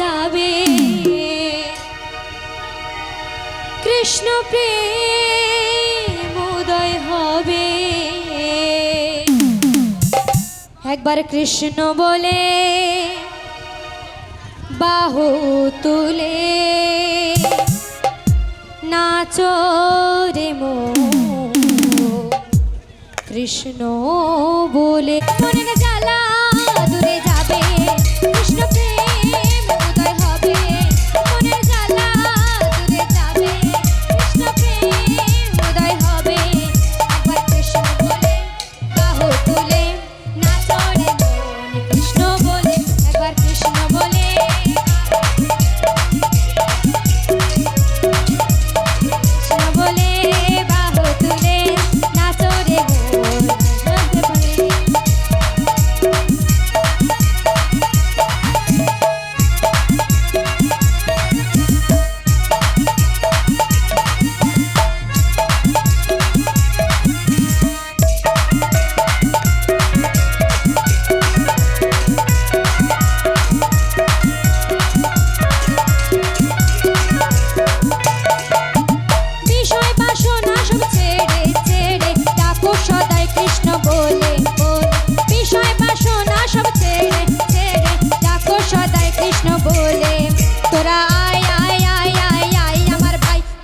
যাবে। কৃষ্ণ প্রেম উদয় হবে। একবার কৃষ্ণ বলে, বাহু তুলে, নাচো রে মো কৃষ্ণ বলে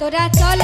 তোরা চল